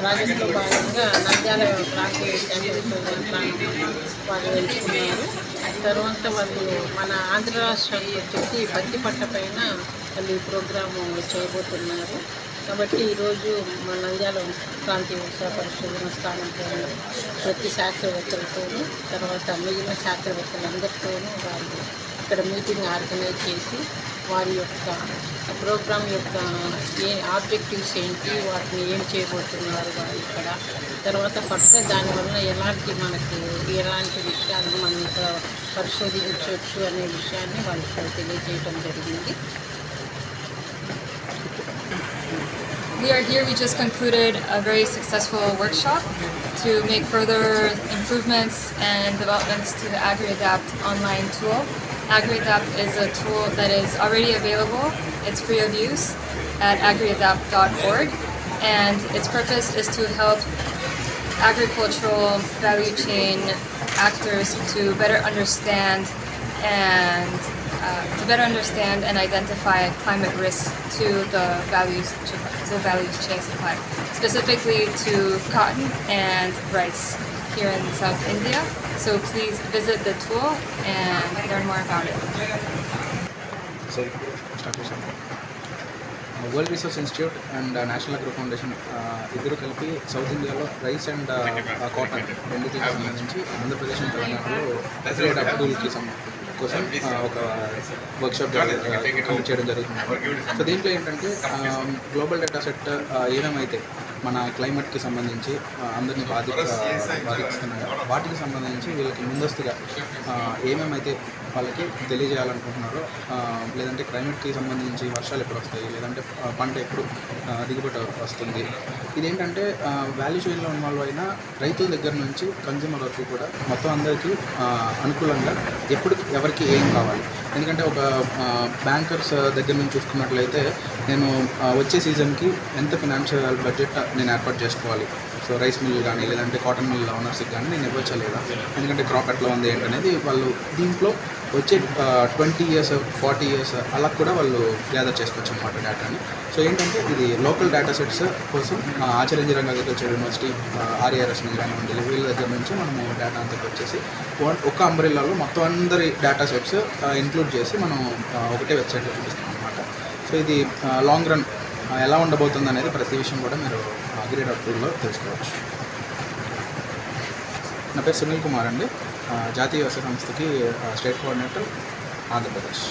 ప్రాజెక్టులో భాగంగా నంద్యాల ప్రాంతీయ వెళ్తున్నారు. తర్వాత వాళ్ళు మన ఆంధ్ర రాష్ట్రానికి వచ్చేసి పత్తి పంట పైన వాళ్ళు ఈ ప్రోగ్రాము చేయబోతున్నారు. కాబట్టి ఈరోజు మన నంద్యాల ప్రాంతీయ వ్యవసాయ పరిశోధన స్థానంతో ప్రతి శాస్త్రవేత్తలతోనూ తర్వాత మిగిలిన శాస్త్రవేత్తలందరితోనూ వాళ్ళు ఇక్కడ మీటింగ్ ఆర్గనైజ్ చేసి వారి యొక్క ప్రోగ్రామ్ యొక్క ఏ ఆబ్జెక్టివ్స్ ఏంటి వాటిని ఏం చేయబోతున్నారు వారు ఇక్కడ తర్వాత కొత్త దానివల్ల ఎలాంటి మనకు ఎలాంటి విషయాలను మనం ఇక్కడ పరిశోధించవచ్చు అనే విషయాన్ని వాళ్ళు ఇక్కడ తెలియజేయడం జరిగింది We are here, we just concluded a very successful workshop to make further improvements and developments to the AgriAdapt online tool. AgriAdapt is a tool that is already available, it's free of use at agriadapt.org, and its purpose is to help agricultural value chain actors to better understand and uh, to better understand and identify climate risks to the values the value chain supply, specifically to cotton and rice here in South India. So please visit the tool and learn more about it. World research institute and national agro foundation ఇద్దరు కలిపి south ఇండియాలో rice and cotton రెండింటికి సంబంధించి Andhra Pradesh and తెలంగాణలో అగ్రేడ్ కోసం ఆ, ఒక వర్క్షాప్ కండక్ట్ చేయడం జరుగుతుంది. సో దీంట్లో ఏంటంటే గ్లోబల్ డేటా సెట్ ఏమేమైతే మన క్లైమేట్కి సంబంధించి అందరినీ బాధి బాధిస్తున్నాయి. వాటికి సంబంధించి వీళ్ళకి ముందస్తుగా ఏమేమైతే వాళ్ళకి తెలియజేయాలనుకుంటున్నారో లేదంటే క్లైమేట్కి సంబంధించి వర్షాలు ఎప్పుడు వస్తాయి లేదంటే పంట ఎప్పుడు దిగుబడి వస్తుంది. ఇదేంటంటే వాల్యూ చైన్లో ఇన్వాల్వ్ అయిన రైతుల దగ్గర నుంచి కన్జ్యూమర్ వరకు కూడా మొత్తం అందరికీ అనుకూలంగా ఎప్పుడు ఎవరికి ఏం కావాలి. ఎందుకంటే ఒక బ్యాంకర్స్ దగ్గర నుంచి చూసుకున్నట్లయితే నేను వచ్చే సీజన్కి ఎంత ఫినాన్షియల్ బడ్జెట్ నేను ఏర్పాటు చేసుకోవాలి? సో రైస్ మిల్ కానీ లేదంటే కాటన్ మిల్ ఓనర్స్కి కానీ నేను ఇవ్వచ్చా లేదా ఎందుకంటే క్రాప్ ఎట్లా ఉంది ఏంటనేది వాళ్ళు దీంట్లో వచ్చే ట్వంటీ ఇయర్స్ ఫార్టీ ఇయర్స్ అలా కూడా వాళ్ళు గ్యాదర్ చేసుకోవచ్చు అనమాట డేటాని సో ఏంటంటే ఇది లోకల్ డేటా సెట్స్ కోసం ఆ, ఆచార్య రంగ అగ్రికల్చర్ యూనివర్సిటీ ఆర్ఆర్ఎస్ నుంచి కానివ్వండి వీళ్ళ దగ్గర నుంచి మనము డేటా అంతా వచ్చేసి ఒక అంబ్రెల్లాలో మొత్తం అందరి డేటా సెట్స్ ఇంక్లూడ్ చేసి మనం ఒకటే వెబ్సైట్లో చూపిస్తాం అనమాట సో ఇది లాంగ్ రన్ ఎలా ఉండబోతుంది అనేది ప్రతి విషయం కూడా మీరు అగ్రి డాట్ టూలో తెలుసుకోవచ్చు. నా పేరు సునీల్ కుమార్ అండి. జాతీయ వ్యవసాయ సంస్థకి స్టేట్ కోఆర్డినేటర్ ఆంధ్రప్రదేశ్.